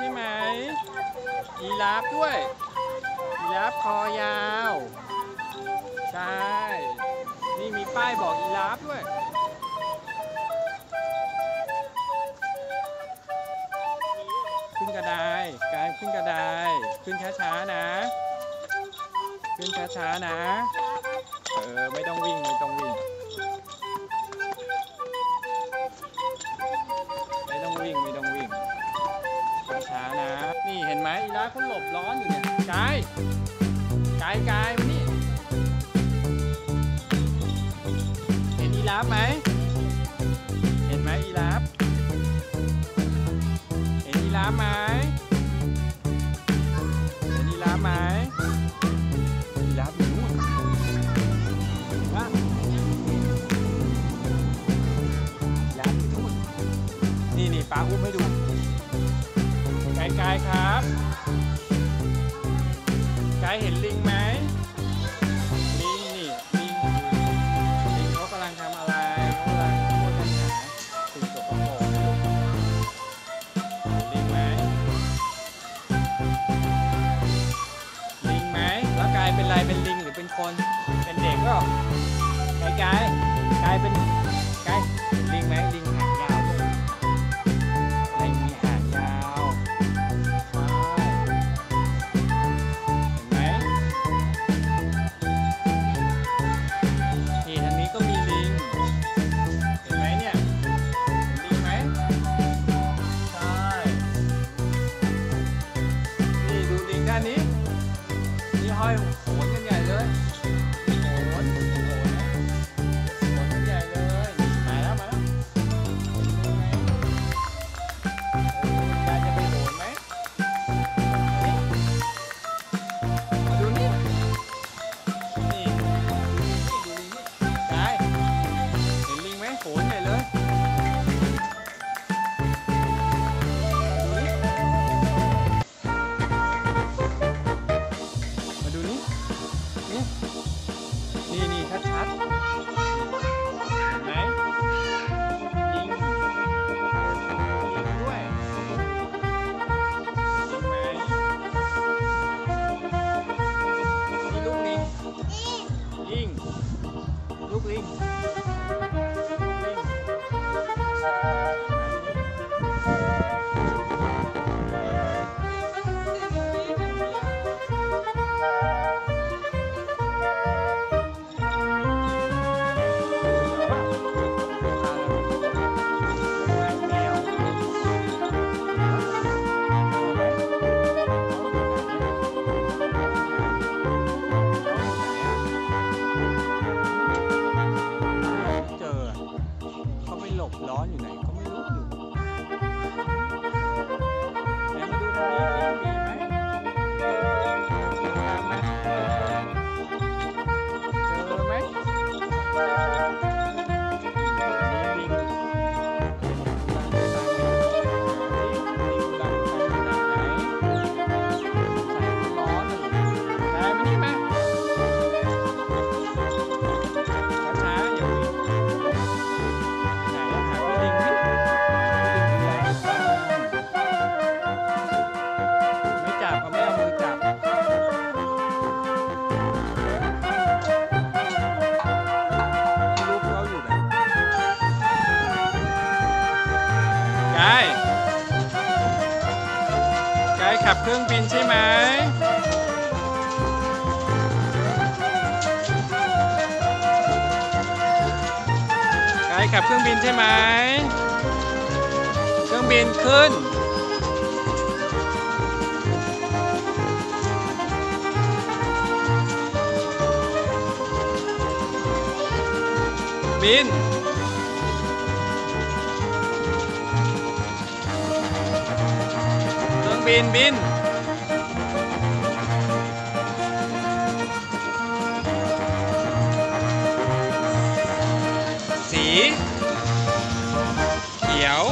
ใช่ไหมยีราฟด้วยยีราฟคอยาว ใช่ นี่มีป้ายบอกยีราฟด้วยขึ้นกระไดกายขึ้นกระไดขึ้นช้าๆนะ ขึ้นช้าๆนะ เออ ไม่ต้องวิ่ง ไม่ต้องวิ่ง กายกายกายมานี่เห็นอีลาฟไหม เห็นไหมอีลาฟเห็นอีลาฟไหมเห็นอีลาฟไหมอีลาฟอยู่นู่นว่าอีลาฟอยู่นู่นนี่นี่ป้าอุ้มให้ดูไกายกายครับ กายเห็นลิงไหมลิงนี่ลิงลิงเขากำลังทำอะไรเขากำลังช่วยกันหาสิ่งสกปรกลิงไหมลิงไหมแล้วกายเป็นอะไรเป็นลิงหรือเป็นคนเป็นเด็กก็กายกายกายเป็น นี่ห้อ ไปห ขับเครื่องบินใช่ไหมกายขับเครื่องบินใช่ไหม เครื่องบินขึ้น บิน บินบินสี เขียว